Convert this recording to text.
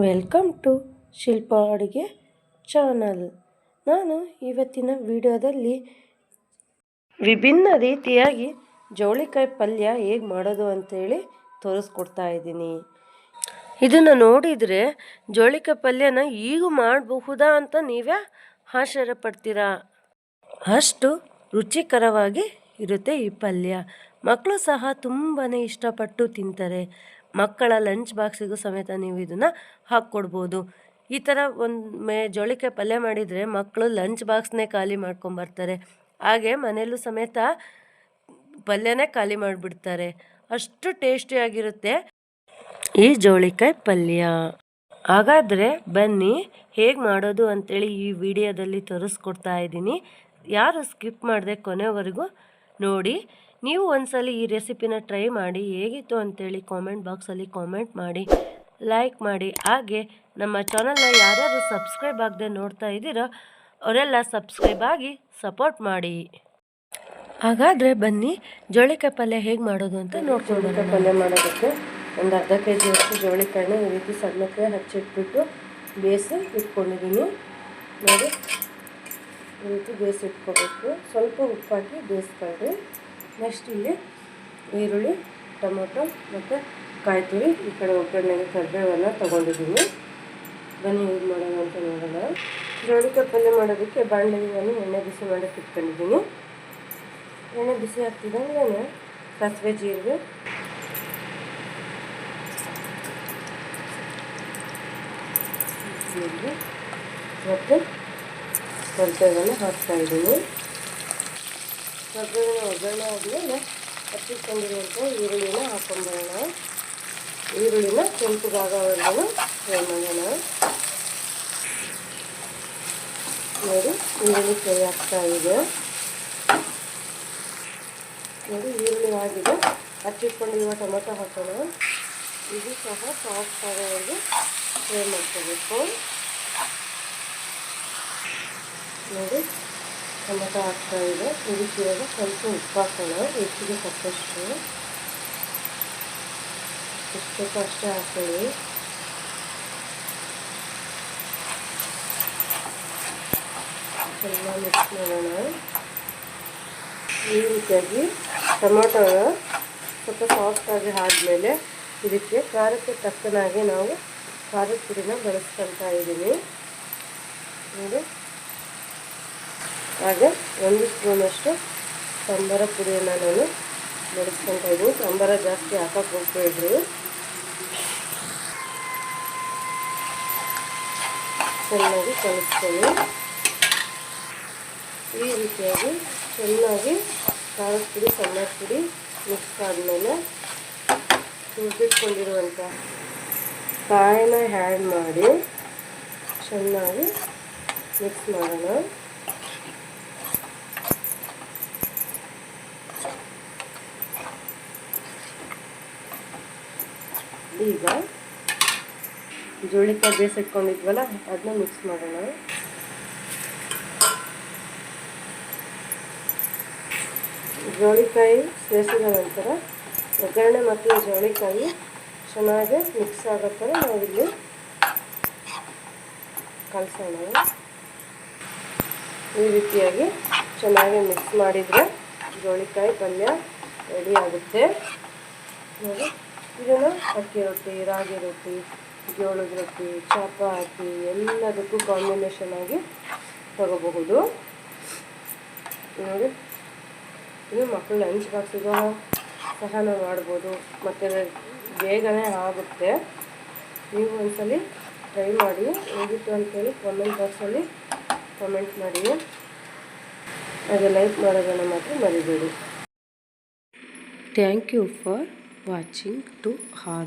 Welcome to ಶಿಲ್ಪ ಅಡುಗೆ channel. ನಾನು ಇವತ್ತಿನ ವಿಡಿಯೋದಲ್ಲಿ ವಿಭಿನ್ನ ರೀತಿಯಾಗಿ ಜವಳಿಕಾಯಿ ಪಲ್ಯ ಹೇಗೆ ಮಾಡೋದು ಅಂತೇಳಿ ತೋರಿಸ್ಕೊಡ್ತಾ ಇದ್ದೀನಿ. ಇದನ್ನು ನೋಡಿದರೆ ಜೋಳಿಕಾಯಿ ಪಲ್ಯನ ಈಗ ಮಾಡಬಹುದಾ ಅಂತ ನೀವೇ ಆಶ್ಚರ್ಯ ಪಡ್ತೀರಾ ಅಷ್ಟು ರುಚಿಕರವಾಗಿ ಇರುತ್ತೆ ಈ ಪಲ್ಯ. ಮಕ್ಕಳು ಸಹ ತುಂಬಾ ಇಷ್ಟಪಟ್ಟು ತಿಂತಾರೆ. ಮಕ್ಕಳ ಲಂಚ್ ಬಾಕ್ಸಿಗೂ ಸಮೇತ ನೀವು ಇದನ್ನು ಹಾಕ್ಕೊಡ್ಬೋದು. ಈ ಥರ ಒಂದು ಮೇ ಜೋಳಿಕಾಯಿ ಪಲ್ಯ ಮಾಡಿದರೆ ಮಕ್ಕಳು ಲಂಚ್ ಬಾಕ್ಸ್ನೇ ಖಾಲಿ ಮಾಡ್ಕೊಂಬರ್ತಾರೆ ಹಾಗೆ ಮನೆಯಲ್ಲೂ ಸಮೇತ ಪಲ್ಯನೇ ಖಾಲಿ ಮಾಡಿಬಿಡ್ತಾರೆ. ಅಷ್ಟು ಟೇಸ್ಟಿಯಾಗಿರುತ್ತೆ ಈ ಜೋಳಿಕಾಯಿ ಪಲ್ಯ. ಹಾಗಾದರೆ ಬನ್ನಿ ಹೇಗೆ ಮಾಡೋದು ಅಂತೇಳಿ ಈ ವಿಡಿಯೋದಲ್ಲಿ ತೋರಿಸ್ಕೊಡ್ತಾ ಇದ್ದೀನಿ. ಯಾರು ಸ್ಕಿಪ್ ಮಾಡಿದೆ ಕೊನೆವರೆಗೂ ನೋಡಿ. ನೀವು ಒಂದ್ಸಲ ಈ ರೆಸಿಪಿನ ಟ್ರೈ ಮಾಡಿ, ಹೇಗಿತ್ತು ಅಂತೇಳಿ ಕಾಮೆಂಟ್ ಬಾಕ್ಸಲ್ಲಿ ಕಾಮೆಂಟ್ ಮಾಡಿ ಲೈಕ್ ಮಾಡಿ. ಹಾಗೆ ನಮ್ಮ ಚಾನಲ್ನ ಯಾರ್ಯಾರು ಸಬ್ಸ್ಕ್ರೈಬ್ ಆಗದೆ ನೋಡ್ತಾ ಇದ್ದೀರೋ, ಅವರೆಲ್ಲ ಸಬ್ಸ್ಕ್ರೈಬ್ ಆಗಿ ಸಪೋರ್ಟ್ ಮಾಡಿ. ಹಾಗಾದರೆ ಬನ್ನಿ, ಜೋಳಿಕಾಯಿ ಪಲ್ಯ ಹೇಗೆ ಮಾಡೋದು ಅಂತ ನೋಡ್ಕೊಂಡು ಪಲ್ಯ ಮಾಡೋದಕ್ಕೆ ಒಂದು ಅರ್ಧ ಕೆ ಜಿಯಷ್ಟು ಜೋಳಿಕಾಯಿನ ಈ ರೀತಿ ಸಣ್ಣಕ್ಕೆ ಹಚ್ಚಿಟ್ಬಿಟ್ಟು ಬೇಯಿಸಿ ಇಟ್ಕೊಂಡಿದ್ದೀನಿ. ನೋಡಿ, ಈ ರೀತಿ ಬೇಯಿಸಿ ಇಟ್ಕೋಬೇಕು. ಸ್ವಲ್ಪ ಉಪ್ಪಾಕಿ ಬೇಯಿಸ್ಕೊಳ್ರಿ ನೆಕ್ಸ್ಟ್ ಇಲ್ಲಿ ಈರುಳ್ಳಿ, ಟೊಮೊಟೊ ಮತ್ತು ಕಾಯಿ ತುರಿ ಈ ಕಡೆ ಒಗ್ಗರಣೆಗೆ ಕರಿಬೇವನ್ನು ತೊಗೊಂಡಿದ್ದೀನಿ. ಬನ್ನಿ ಯೂಸ್ ಮಾಡೋಣ ಅಂತ ನೋಡೋಣ. ಜೋಳಿಕಾಯಿ ಪಲ್ಯ ಮಾಡೋದಕ್ಕೆ ಬಾಣಲೆಗೆ ನಾನು ಎಣ್ಣೆ ಬಿಸಿ ಮಾಡೋಕ್ಕೆ ಇಟ್ಕೊಂಡಿದ್ದೀನಿ. ಎಣ್ಣೆ ಬಿಸಿ ಆಗ್ತಿದ್ದಂಗೆ ಸಾಸಿವೆ, ಜೀರಿಗೆ. ಜೀರಿಗೆ. ಮತ್ತು ಕರಿಬೇವನ್ನು ಹಾಕ್ತಾಯಿದ್ದೀನಿ ಕರ್ಬೇವಿನ ಒಗ್ಗರಣೆ ಆದಮೇಲೆ ಹಚ್ಚಿಟ್ಕೊಂಡಿರುವಂಥ ಈರುಳ್ಳಿನ ಹಾಕೊಂಡ್ಬರೋಣ ಈರುಳ್ಳಿನ ಕೆಂಪುಗಾಗೋವರೆಗೂ ಫ್ರೈ ಮಾಡೋಣ. ನೋಡಿ, ಈರುಳ್ಳಿ ಫ್ರೈ ಆಗ್ತಾ ಇದೆ. ನೋಡಿ, ಈರುಳ್ಳಿ ಆಗಿದೆ. ಹಚ್ಚಿಟ್ಕೊಂಡಿರುವ ಟೊಮೆಟೊ ಹಾಕೋಣ. ಇದು ಸಹ ಸಾಫ್ಟ್ ಆಗೋವರೆಗೂ ಫ್ರೈ ಮಾಡ್ಕೋಬೇಕು. ನೋಡಿ ಟೊಮೆಟೊ ಹಾಕ್ತಾ ಇದೆ. ರುಚಿಯಾಗಿ ಸ್ವಲ್ಪ ಉಪ್ಪು ಹಾಕೋಣ ರುಚಿಗೆ ತಕ್ಕಷ್ಟು ಎಷ್ಟಕ್ಕೆ ಅಷ್ಟೇ ಹಾಕೊಳ್ಳಿ. ಎಲ್ಲ ಮಿಕ್ಸ್ ಮಾಡೋಣ. ಈ ರೀತಿಯಾಗಿ ಟೊಮೊಟೊನ ಸ್ವಲ್ಪ ಸಾಫ್ಟಾಗಿ ಆದಮೇಲೆ ಇದಕ್ಕೆ ಖಾರಕ್ಕೆ ತಕ್ಕನಾಗಿ ನಾವು ಖಾರದ ಪುಡಿನ ಬಳಸ್ಕೊಳ್ತಾ ಇದ್ದೀನಿ. ನೋಡಿ. ಹಾಗೆ ಒಂದು ಸ್ಪೂನಷ್ಟು ಸಾಂಬಾರ ಪುಡಿಯನ್ನು ನಾನು ಬೆಳೆಸ್ಕೊತಾ ಇದ್ದೀನಿ. ಸಾಂಬಾರ ಜಾಸ್ತಿ ಹಾಕಕ್ಕೆ ಹೋಗ್ಬೇಡ್ರಿ ಚೆನ್ನಾಗಿ ಕಲಿಸ್ಕೊಳ್ಳಿ. ಈ ರೀತಿಯಾಗಿ ಚೆನ್ನಾಗಿ ಖಾರದ ಪುಡಿ, ಸಾಂಬಾರ ಪುಡಿ ಮಿಕ್ಸ್ ಆದಮೇಲೆ ಹುರಿದಿಟ್ಕೊಂಡಿರುವಂಥ ಕಾಯನ್ನ ಹ್ಯಾಡ್ ಮಾಡಿ ಚೆನ್ನಾಗಿ ಮಿಕ್ಸ್ ಮಾಡೋಣ. ಈಗ ಜೋಳಿಕಾಯಿ ಬೇಯಿಸಿಟ್ಕೊಂಡಿದ್ವಲ್ಲ ಅದನ್ನ ಮಿಕ್ಸ್ ಮಾಡೋಣ. ಜೋಳಿಕಾಯಿ ಸೇರಿಸಿದ ನಂತರ ಒಗ್ಗರಣೆ ಮತ್ತು ಜೋಳಿಕಾಯಿ ಚೆನ್ನಾಗಿ ಮಿಕ್ಸ್ ಆಗೋ ಥರ ನಾವಿಲ್ಲಿ ಕಲಸೋಣ. ಈ ರೀತಿಯಾಗಿ ಚೆನ್ನಾಗಿ ಮಿಕ್ಸ್ ಮಾಡಿದರೆ ಜೋಳಿಕಾಯಿ ಪಲ್ಯ ರೆಡಿ ಆಗುತ್ತೆ. ನೋಡಿ. ಇದನ್ನು ಅಕ್ಕಿ ರೊಟ್ಟಿ, ರಾಗಿ ರೊಟ್ಟಿ, ಜೋಳದ ರೊಟ್ಟಿ, ಚಪಾತಿ, ಎಲ್ಲದಕ್ಕೂ ಕಾಂಬಿನೇಷನ್ ಆಗಿ ತಗೋಬಹುದು. ನೋಡಿ, ಇದು ಮಕ್ಕಳು ಲಂಚ್ ಬಾಕ್ಸಿಗೂ ಸಹ ನಾವು ಮಾಡ್ಬೋದು. ಮತ್ತು ಬೇಗನೆ ಆಗುತ್ತೆ. ನೀವು ಒಂದ್ಸಲ ಟ್ರೈ ಮಾಡಿ ಹೇಗಿತ್ತು ಅಂತೇಳಿ ಕಾಮೆಂಟ್ ಬಾಕ್ಸಲ್ಲಿ ಕಾಮೆಂಟ್ ಮಾಡಿ. ಹಾಗೆ ಲೈಕ್ ಮಾಡೋದನ್ನು ಮಾತ್ರ ಮರಿಬೇಡಿ. ಥ್ಯಾಂಕ್ ಯು ಫಾರ್ वाचिंग टू हाल